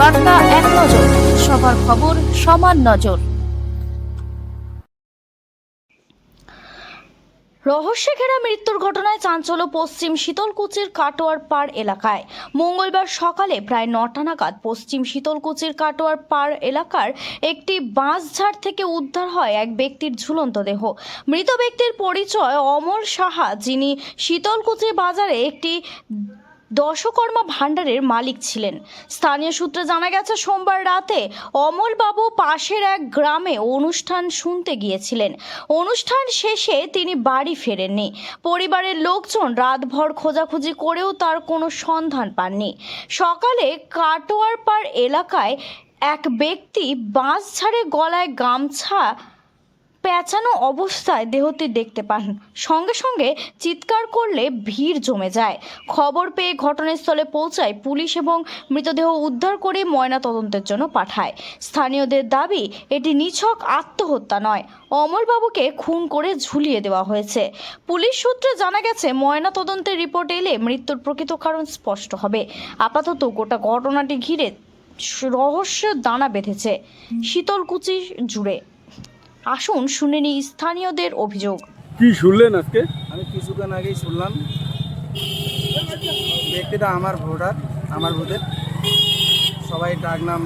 বার্তা এক নজর, সবার খবর সমান নজর। রহস্যে ঘেরা মৃত্যুর ঘটনায় চাঞ্চল্য পশ্চিম শীতলকুচির কাটোয়ার পাড় এলাকায়। মঙ্গলবার সকালে প্রায় নটা নাগাদ পশ্চিম শীতলকুচির কাটোয়ার পাড় এলাকার একটি বাঁশঝাড় থেকে উদ্ধার হয় এক ব্যক্তির ঝুলন্ত দেহ। মৃত ব্যক্তির পরিচয় অমর সাহা, যিনি শীতলকুচি বাজারে একটি দশকর্মা ভাণ্ডারের মালিক ছিলেন। স্থানীয় সূত্রে জানা গেছে, সোমবার রাতে অমলবাবু পাশের এক গ্রামে অনুষ্ঠান শুনতে গিয়েছিলেন। অনুষ্ঠান শেষে তিনি বাড়ি ফেরেননি। পরিবারের লোকজন রাতভর খোঁজাখুঁজি করেও তার কোনো সন্ধান পাননি। সকালে কাটোয়ারপাড় এলাকায় এক ব্যক্তি বাঁশ ঝাড়ে গলায় গামছা পেঁচানো অবস্থায় দেহটি দেখতে পান। সঙ্গে সঙ্গে চিৎকার করলে ভিড় জমে যায়। খবর পেয়ে ঘটনাস্থলে পৌঁছায় পুলিশ এবং মৃতদেহ উদ্ধার করে ময়না তদন্তের জন্য পাঠায়। স্থানীয়দের দাবি, এটি নিছক আত্মহত্যা নয়। অমরবাবুকে খুন করে ঝুলিয়ে দেওয়া হয়েছে। পুলিশ সূত্রে জানা গেছে ময়না তদন্তের রিপোর্ট এলে মৃত্যুর প্রকৃত কারণ স্পষ্ট হবে। আপাতত গোটা ঘটনাটি ঘিরে রহস্যের দানা বেঁধেছে। শীতলকুচি জুড়ে আসুন শুনে নিই স্থানীয়দের অভিযোগ। কি শুনলেন আজকে? আমি কিছুক্ষণ আগেই শুনলাম। ব্যক্তিটা আমার ভোটার আমার ভোটের সবাই ডাক নাম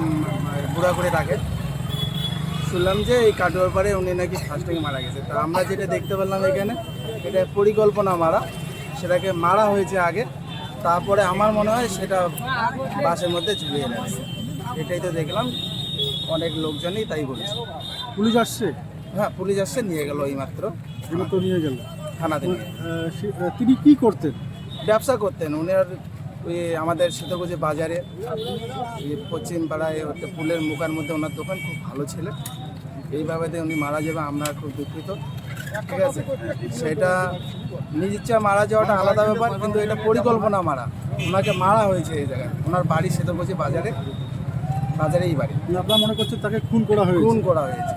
বুড়া করে ডাকে। শুনলাম যে এই কাটোয়ার পারে উনি নাকি ফার্স্টে মারা গেছে। তা আমরা যেটা দেখতে পেলাম এখানে এটা পরিকল্পনা মারা। সেটাকে মারা হয়েছে আগে। তারপরে আমার মনে হয় সেটা বাসের মধ্যে ঝুলিয়ে রাখছে। এটাই তো দেখলাম। অনেক লোকজনই তাই বলেছে। পুলিশ আসছে? হ্যাঁ পুলিশ আসছে নিয়ে গেল এই মাত্র তো নিয়ে গেল। থানাতে তিনি কি করতেন? ব্যবসা করতেন। উনার ওই আমাদের শীতকুচি বাজারে এই পশ্চিম পাড়ায় হচ্ছে ফুলের মুখার মধ্যে ওনার দোকান খুব ভালো ছিল। এইভাবে যে উনি মারা যাবে আমরা খুব দুঃখিত। ঠিক আছে? সেটা নিজ ইচ্ছা মারা যাওয়াটা আলাদা ব্যাপার কিন্তু এটা পরিকল্পনা মারা। ওনাকে মারা হয়েছে এই জায়গায়। ওনার বাড়ি শীতকুচি বাজারে বাজারেই বাড়ি। মানে আপনারা মনে করছেন তাকে খুন করা হয়েছে? খুন করা হয়েছে